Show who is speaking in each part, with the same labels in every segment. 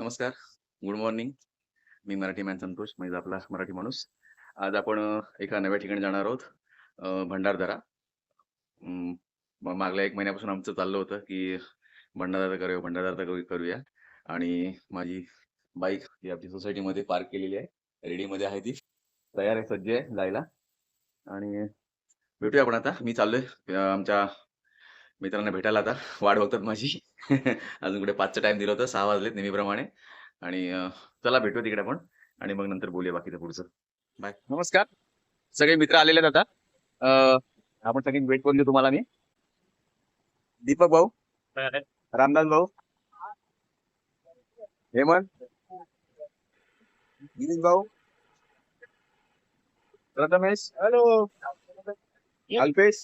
Speaker 1: नमस्कार, good morning. मी Marathi man Santosh, म्हणजे आपला मराठी माणूस. आज आपण एका नव्या ठिकाणी जाणार आहोत. भंडारदरा. मग मागल्या एक महिन्यापासून आमचं चाललं होतं, की भंडारदरा करूया, भंडारदरा करू करूया आणि माझी बाईक ही आपली सोसायटीमध्ये पार्क केलेली आहे. रेडीमध्ये आहे ती. तयार आहे, सज्ज आहे जायला आणि भेटूया आपण आता. मी चाललोय आमच्या मित्रांना भेटायला आता. वाट बघतात माझी. अजून कुठे 5चा टाईम दिला होता. 6 वाजलेत नेहमीप्रमाणे आणि चला भेटूया तिकडे आपण आणि मग नंतर बोलूया बाकीचं पुढचं. बाय. नमस्कार. सगळे मित्र आलेले आहेत आता. आपण सगळी वेट करून देऊ तुम्हाला मी. दीपक भाऊ, रामदास भाऊ, हेमंत, गिरीश भाऊ, प्रथमेश,
Speaker 2: हॅलो
Speaker 1: अल्पेश,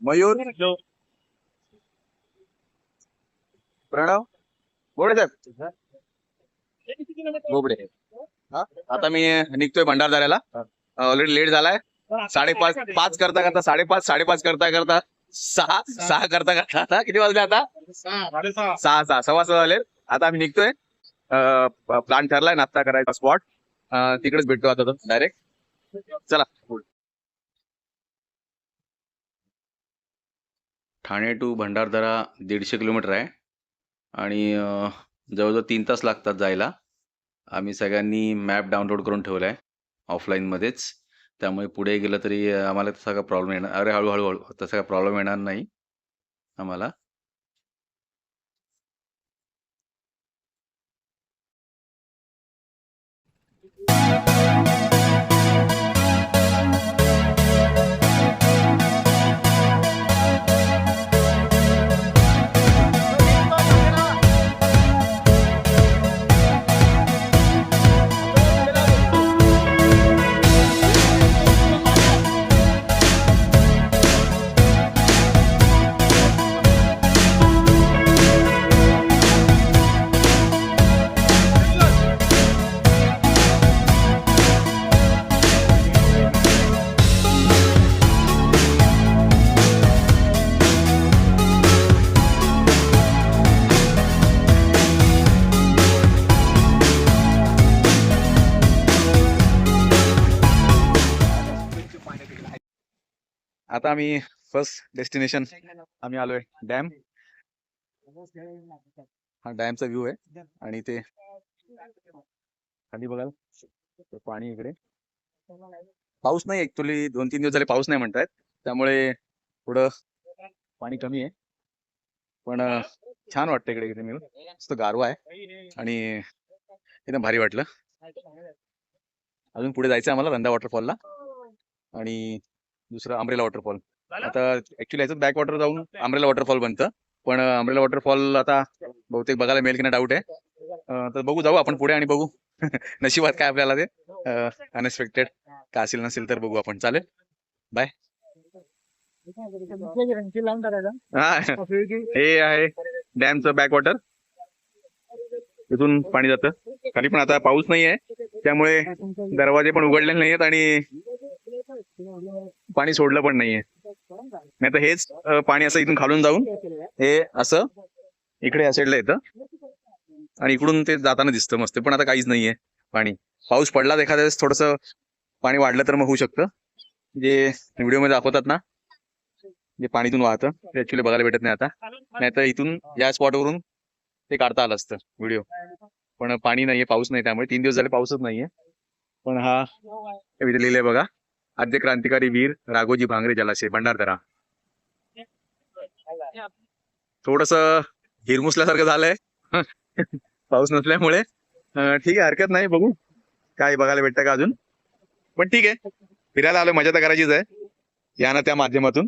Speaker 1: मयूर, प्रणव, बोबडे साहेब, बोबडे. हा? आता मी निघतोय भंडारदऱ्याला. ऑलरेडी लेट झालाय. साडेपाच पाच करता करता साडेपाच साडेपाच करता करता सहा सहा करता करता आता किती वाजले आता? सहा सहा सव्वा सहा झाले. आता आम्ही निघतोय. प्लॅन ठरलाय नाश्ता करायचा स्पॉट तिकडेच भेटतो आता डायरेक्ट चला. ठाणे टू भंडारदरा दीडशे किलोमीटर आहे. आणि जवळजवळ तीन तास लागतात जायला. आम्ही सगळ्यांनी मॅप डाउनलोड करून ठेवला आहे ऑफलाईनमध्येच त्यामुळे पुढे गेलं तरी आम्हाला तसा काय प्रॉब्लेम येणार अरे हळूहळू हळू तसा काय प्रॉब्लेम येणार नाही आम्हाला. आता आम्ही फर्स्ट डेस्टिनेशन आम्ही आलोय डॅम हा डॅमचा व्ह्यू आहे. आणि ते खाली बघाल. पाणी इकडे. पाऊस नाही ऍक्च्युली दोन तीन दिवस झाले पाऊस नाही म्हणतायत. त्यामुळे थोडं पाणी कमी आहे. पण छान वाटतं इकडे इकडे मिळून. मस्त गारवा आहे. आणि एकदम भारी वाटलं. अजून पुढे जायचं आम्हाला रंधा वॉटरफॉलला आणि दुसरं अमरेला वॉटरफॉल आता ऍक्च्युली याचं बॅक वॉटर जाऊन अमरेला वॉटरफॉल बनतं. पण अमरेला वॉटरफॉल आता बहुतेक बघायला मिळेल की नाही डाऊट आहे. तर बघू जाऊ आपण पुढे आणि बघू. नशिबात काय आपल्याला ते. अनएक्सपेक्टेड काय असेल नसेल तर बघू आपण. चालेल? बाय हा. हे आहे डॅमचं बॅक वॉटर इथून पाणी जातं. खाली पण आता पाऊस नाही आहे त्यामुळे दरवाजे पण उघडलेले नाहीयेत आणि पाणी सोडलं पण नाहीये. नाही तर हेच पाणी असं इथून खालून जाऊन हे असं इकडे या साईडला येतं आणि इकडून ते जाताना दिसतं मस्त पण आता काहीच नाहीये पाणी. पाऊस पडला तर एखाद्या वेळेस थोडस पाणी वाढलं तर मग होऊ शकतं. जे व्हिडिओमध्ये दाखवतात ना जे पाणीतून वाहतं ते ऍक्च्युली बघायला भेटत नाही आता. नाही तर इथून या स्पॉटवरून ते काढता आलं असतं व्हिडिओ. पण पाणी नाहीये पाऊस नाही त्यामुळे. तीन दिवस झाले पाऊसच नाहीये. पण हा इथे लिहिलंय बघा. आद्य क्रांतिकारी वीर राघोजी भांगरे जलाशय भंडारदरा. थोडस हिरमुसल्यासारखं झालंय. पाऊस नसल्यामुळे. ठीक आहे हरकत नाही बघू. काय बघायला भेटतं का अजून? पण ठीक आहे. फिरायला आलोय मजा तर करायचीच आहे. या ना त्या माध्यमातून.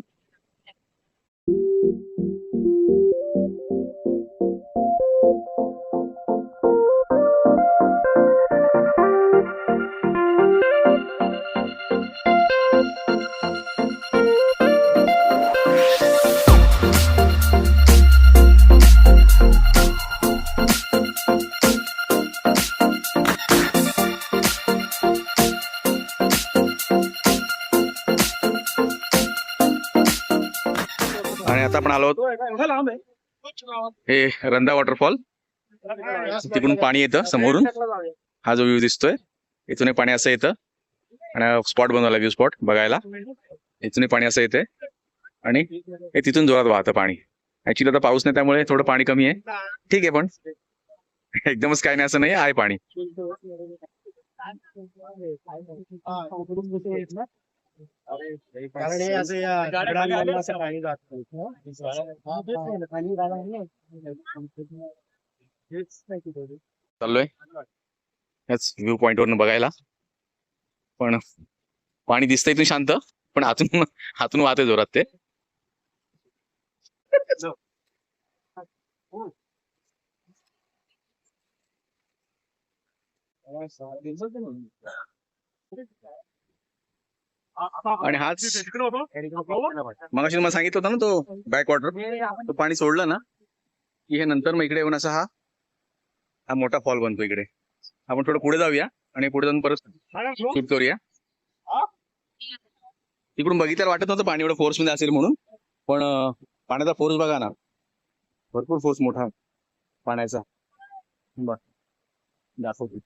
Speaker 1: आलो आहोत. हे रंधा वॉटरफॉल. तिकडून पाणी येतं समोरून. हा जो व्ह्यू दिसतोय इथून पाणी असं येतं. आणि स्पॉट बनवला व्ह्यू स्पॉट बघायला. इथून पाणी असं येते आणि हे तिथून जोरात वाहतं पाणी. ऍक्च्युली आता पाऊस नाही त्यामुळे थोडं पाणी कमी आहे. ठीक आहे पण एकदमच काय नाही असं नाही आहे पाणी.
Speaker 2: कारण हे असं या दगडांमधनं असं पाणी जात नाही.
Speaker 1: चाललोय ह्याच व्ह्यू पॉइंट वरून बघायला पण पाणी दिसतंय इथून शांत पण आतून हातून वाहते जोरात ते आणि हाच मग मला सांगितलं होतं ना तो बॅक वॉटर तो पाणी सोडलं ना की हे नंतर मग इकडे येऊन असा हा हा मोठा फॉल बनतो इकडे. आपण थोडं पुढे जाऊया आणि पुढे जाऊन परत शूट करूया. तिकडून बघितल्यावर वाटत नव्हतं पाणी एवढं फोर्समध्ये असेल म्हणून पण पाण्याचा फोर्स बघा ना. भरपूर फोर्स मोठा पाण्याचा. बर दाखवतो.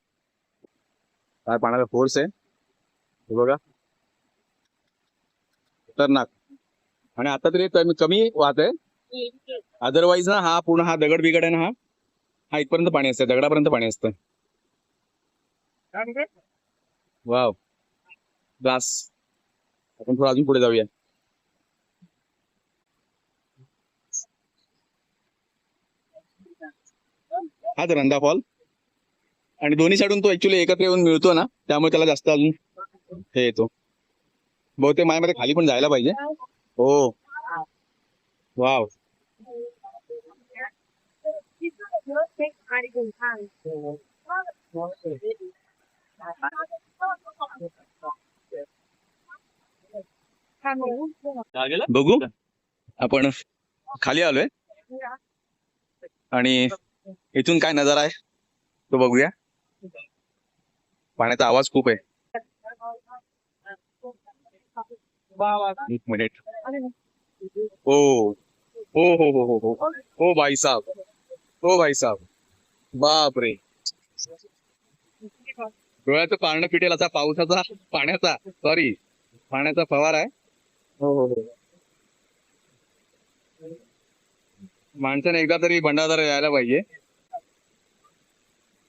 Speaker 1: काय पाण्याचा फोर्स आहे? हे बघा. खतरनाक. आणि आता तरी कमी कमी वाहत आहे. अदरवाईज ना हा पूर्ण हा दगड बिगड आहे ना हा. हा इथपर्यंत पाणी असतं दगडापर्यंत पाणी असतं वाव ग्लास आपण थोडं अजून पुढे जाऊया. हा तर रंदा फॉल. आणि दोन्ही साईडून तो ऍक्च्युली एकत्र येऊन मिळतो ना त्यामुळे त्याला जास्त अजून हे येतो. बहुतेक माझ्यामध्ये खाली पण जायला पाहिजे. हो. वाव. बघू. आपण खाली आलोय. आणि इथून काय नजारा आहे तो बघूया. पाण्याचा आवाज खूप आहे. एक मिनिट. हो. हो हो हो हो हो. हो भाई साहब. हो भाई साहब. बाप रे डोळ्याचं पारणं पिटेल असा पावसाचा पाण्याचा. सॉरी पाण्याचा फवार आहे. हो हो हो. माणसाने एकदा तरी भंडारदरा यायला पाहिजे.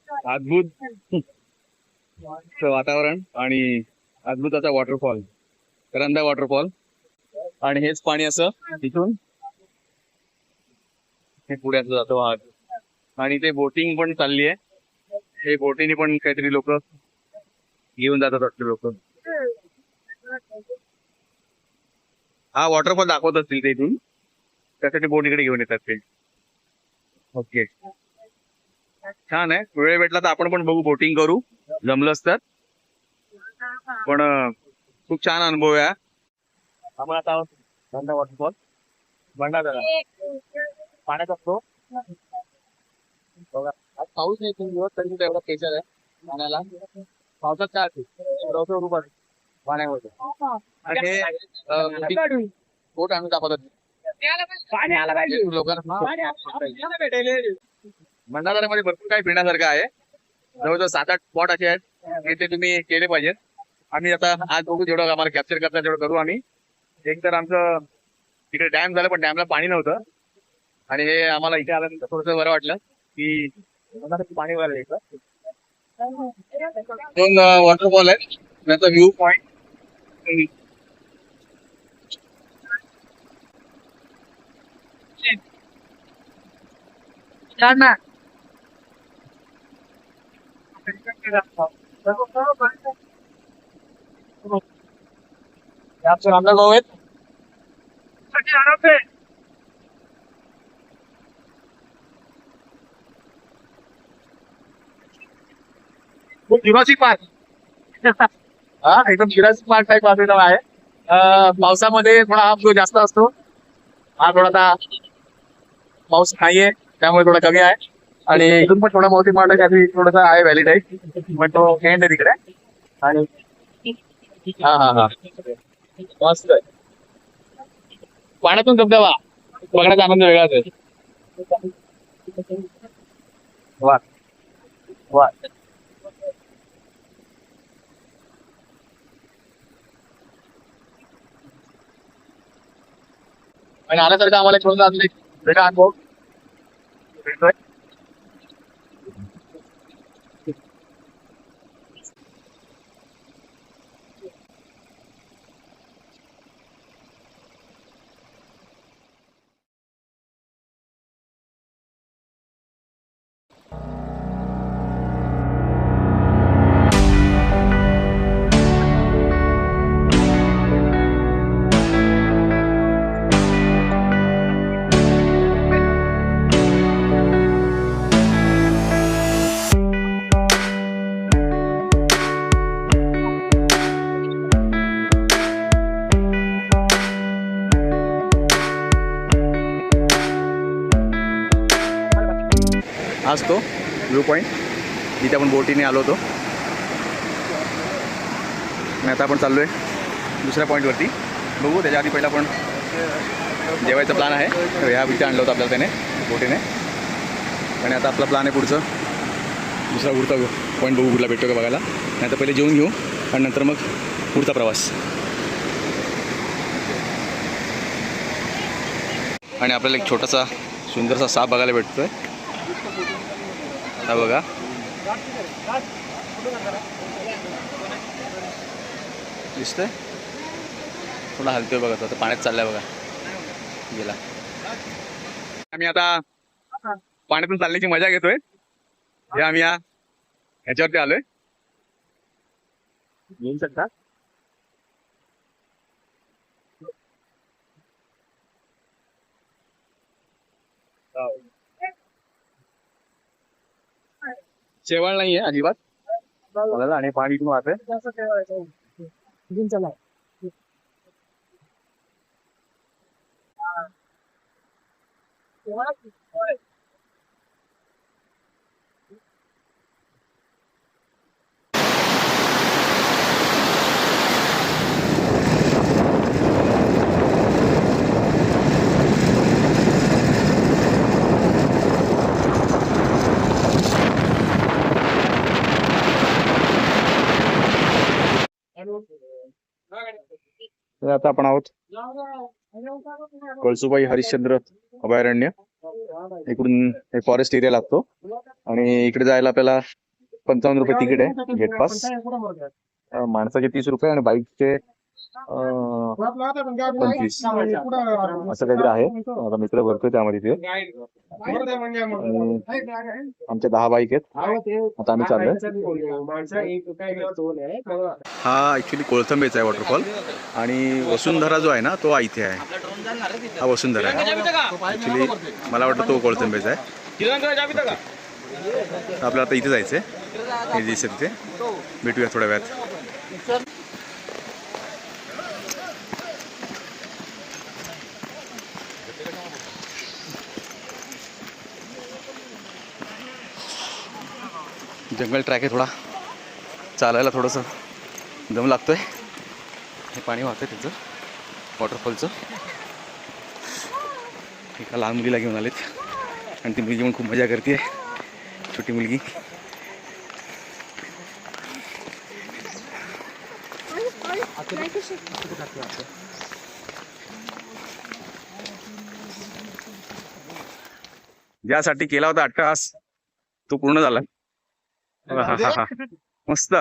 Speaker 1: अद्भुत. वातावरण आणि अद्भुत असा वॉटरफॉल रंदा वॉटरफॉल आणि हेच पाणी असं तिथून हे पुढे असं जातं वाहत. आणि ते बोटिंग पण चालली आहे. हे बोटीने पण काहीतरी लोक घेऊन जातात वाटते लोक. हा वॉटरफॉल दाखवत असतील ते इथून. त्यासाठी बोट इकडे घेऊन येतात ते. ओके छान आहे. वेळ भेटला तर आपण पण बघू बोटिंग करू. जमलंच तर. पण खूप छान अनुभव आहे. आपण आता आहोत. भंडा वॉटरफॉल. भंडारदरा पाण्याचा फ्लो बघा आज पाऊस नाही तीन दिवस तरी सुद्धा एवढा केचर आहे पाण्याला. पावसात काय असेल? रौद्र रूप आहे पाण्यामध्ये. आणि बोट आणून दाखवतात. भंडारदऱ्यामध्ये भरपूर काही फिरण्यासारखं आहे. जवळजवळ सात आठ स्पॉट असे आहेत. की ते तुम्ही केले पाहिजेत. आम्ही आता आज बघू जेवढं आम्हाला कॅप्चर करता तेवढं करू आम्ही. एक तर आमचं तिकडे डॅम झालं पण डॅमला पाणी नव्हतं. आणि हे आम्हाला इथे आल्यानंतर थोडंसं बरं वाटलं की पाणी वगैरे इथं. दोन वॉटरफॉल आहेत. त्याचा व्ह्यू पॉइंट आमचं रामदास भाऊ आहेत. खूप जुरासिक पार्क. हा एकदम जुरासिक पार्क टाईप बाजूला आहे. पावसामध्ये थोडा हा फ्लो जास्त असतो हा थोडासा पाऊस नाहीये त्यामुळे थोडा कमी आहे. आणि इथून पण थोडा मोठी मांडण्यासाठी थोडासा आहे व्हॅली टाईप पण तो एंड आहे तिकडे. आणि हा हा हा. मस्त आहे. पाण्यातून धबधबा. बघण्याचा आनंद वेगळाच आहे. वा वा आणि आल्यासारखं आम्हाला छोटा अजून एक वेगळा अनुभव. हाच तो व्ह्यू पॉईंट जिथे आपण बोटीने आलो होतो. आणि आता आपण चाललो आहे दुसऱ्या पॉईंटवरती बघू त्याच्या आधी पहिला आपण जेवायचा प्लॅन आहे. तर ह्या इथे आणलं होतं आपल्याला त्याने बोटीने. आणि आता आपला प्लॅन आहे पुढचं. दुसरा उडता पॉईंट बघू कुठला भेटतो का बघायला. नाही तर पहिले जेवून घेऊ आणि नंतर मग पुढचा प्रवास. आणि आपल्याला एक छोटासा सुंदरसा साप बघायला भेटतोय. हा बघा. दिसतंय? थोडा हलतोय बघा तो आता पाण्यात चाललाय बघा. गेला. आम्ही आता पाण्यातून चालण्याची मजा घेतोय. हे आम्ही ह्याच्यावरती आलोय. येऊ शकता? शेवाळ नाहीये अजिबात. आणि पाणी इथून वाहतंय मध्ये आता आपण आहोत. कळसुबाई हरिश्चंद्र अभयारण्य. इकडून हे फॉरेस्ट एरिया लागतो. आणि इकडे जायला आपल्याला पंचावन्न रुपये तिकीट आहे. गेट पास माणसाचे तीस रुपये आणि बाईकचे पंचवीस असं काहीतरी आहे. आता मित्र भरतोय त्यामध्ये ते. आमच्या दहा बाईक आहेत. आता आम्ही चाललोय. हा ऍक्च्युली कोळथंबेचा आहे वॉटरफॉल आणि वसुंधरा जो आहे ना तो इथे आहे. हा वसुंधरा आहे. ऍक्च्युली मला वाटतं तो कोळथंबेचा आहे. आपल्याला आता इथे जायचंय. हे दिसत तिथे. भेटूया थोड्या वेळात. जंगल ट्रॅक आहे थोडा. चालायला थोडंसं दम लागतोय. हे पाणी वाहतंय त्याचं वॉटरफॉलचं एका लहान मुलीला घेऊन आलेत. आणि ती मुलगी पण खूप मजा करते छोटी मुलगी. ज्यासाठी केला होता अट्टहास तो पूर्ण झाला. मस्त.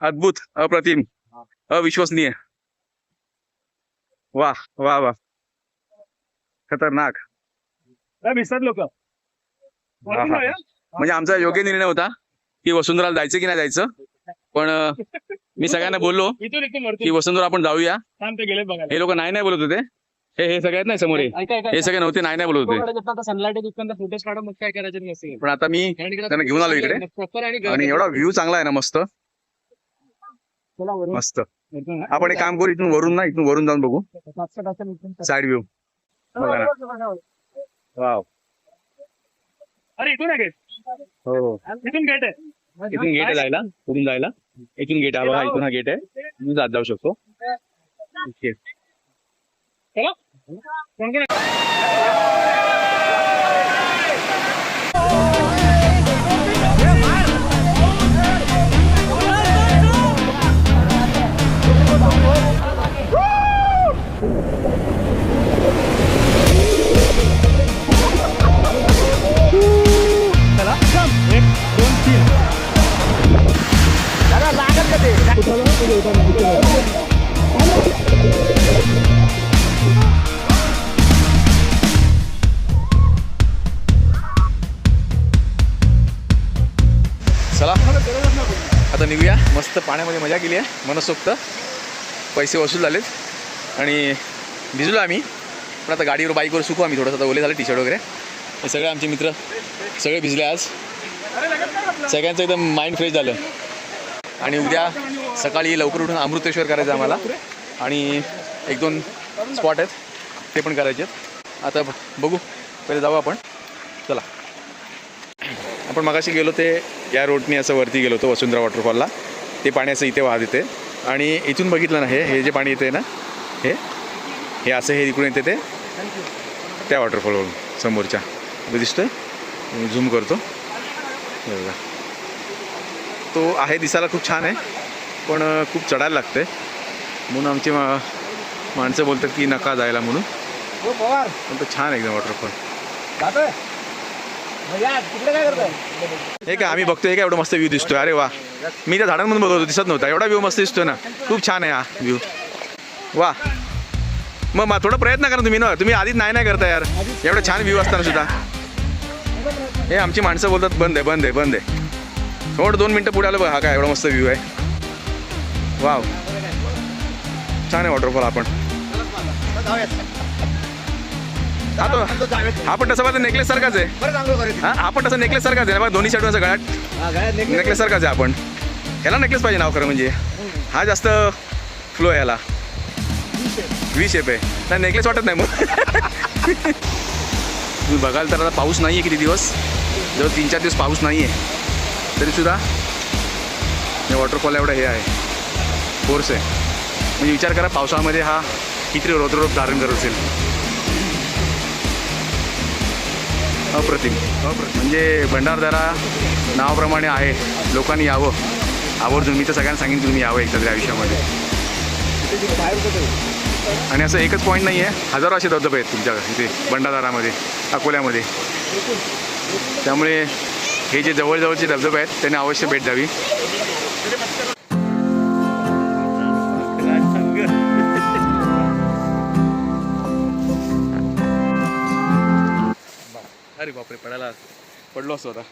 Speaker 1: अद्भुत अप्रतिम अविश्वसनीय. वा वा वा. खतरनाक.
Speaker 2: लोक.
Speaker 1: म्हणजे आमचा योग्य निर्णय होता की वसुंधराला जायचं की नाही जायचं. पण मी सगळ्यांना बोललो की वसुंधरा आपण जाऊया. हे लोक नाही नाही बोलत होते. हे हे सगळ्यात नाही समोर हे. हे सगळे नव्हते नाही नाही बोलत होते.
Speaker 2: सनलाईट दुकानचा फोटोज काढा मग काय करायचं नसेल
Speaker 1: पण आता मी त्यांना घेऊन आलो इकडे.
Speaker 2: प्रॉपर आणि
Speaker 1: आणि एवढा व्ह्यू चांगला आहे ना मस्त. मस्त. आपण एक काम करू इथून वरून ना इथून वरून जाऊन बघू. साइड व्ह्यू बघा ना. वाव
Speaker 2: अरे इथून आहे गेट
Speaker 1: हो
Speaker 2: इथून गेट आहे.
Speaker 1: इथून गेट आहे जायला पुढून जायला. इथून गेट आहे बघा इथून हा गेट आहे. तुम्ही जात जाऊ शकतो. ओके 공기는 मजा केली आहे. मनसोक्त. पैसे वसूल झालेत. आणि भिजलो आम्ही. पण आता गाडीवर बाईकवर सुकू आम्ही थोडंसं. आता ओले झाले टी शर्ट वगैरे. हे सगळे आमचे मित्र. सगळे भिजले आज. सगळ्यांचं एकदम माइंड फ्रेश झालं. आणि उद्या सकाळी लवकर उठून अमृतेश्वर करायचं आम्हाला. आणि एक दोन स्पॉट आहेत. ते पण करायचे आहेत. आता बघू. पहिले जाऊ आपण. चला. आपण मगाशी गेलो ते या रोडने असं वरती गेलो होतो वसुंधरा वॉटरफॉलला ते पाणी असं इथे वाहत येते. आणि इथून बघितलं ना हे हे जे पाणी येते ना हे हे असं हे इकडून येते ते त्या वॉटरफॉलवरून समोरच्या. दिसतोय? झूम करतो. हे बघा. तो आहे दिसायला खूप छान आहे पण खूप चढायला लागते म्हणून आमची मा माणसं बोलतात की नका जायला म्हणून. पण तो छान एकदम वॉटरफॉल हे काय आम्ही बघतोय हे काय एवढं मस्त व्ह्यू दिसतोय? अरे वा. मी त्या झाडांमधून बघत होतो दिसत नव्हता. एवढा व्ह्यू मस्त दिसतोय ना. खूप छान आहे हा व्ह्यू वा. मग मग थोडा प्रयत्न करा तुम्ही ना. तुम्ही आधीच नाही नाही करता यार. एवढं छान व्ह्यू असताना सुद्धा. हे आमची माणसं बोलतात बंद आहे बंद आहे बंद आहे. थोडं दोन मिनटं पुढे आलं बघा हा काय एवढा मस्त व्ह्यू आहे. वाव. छान आहे वॉटरफॉल आपण. हा तो हा पण तसा माझा नेकलेस सारखाच आहे. हा हा पण तसा नेकलेस सारखाच आहे. ना बघा दोन्ही साईड असं गळ्यात. नेकलेस सारखाच आहे आपण ह्याला नेकलेस पाहिजे नाव खरं म्हणजे. हा जास्त फ्लो आहे ह्याला. वी शेप आहे नाही नेकलेस वाटत नाही मग तुम्ही बघाल तर आता पाऊस नाही आहे किती दिवस? जवळ तीन चार दिवस पाऊस नाही आहे तरीसुद्धा हे वॉटरफॉल एवढा हे आहे. फोर्स आहे. म्हणजे विचार करा पावसाळ्यामध्ये हा किती रौद्ररूप धारण करत असेल. अप्रतिम अप्रतिम. म्हणजे भंडारदरा नावाप्रमाणे आहे. लोकांनी यावं. आवर्जून मी तर सगळ्यांना सांगेन की तुम्ही यावं एकदा तरी आयुष्यामध्ये. आणि असं एकच पॉईंट नाही आहे. हजारो असे धबधबे आहेत तुमच्या इथे भंडारदारामध्ये अकोल्यामध्ये. त्यामुळे हे जे जवळजवळचे धबधबे आहेत त्यांनी अवश्य भेट द्यावी. अरे बापरे पडायला पडलो असतो आता.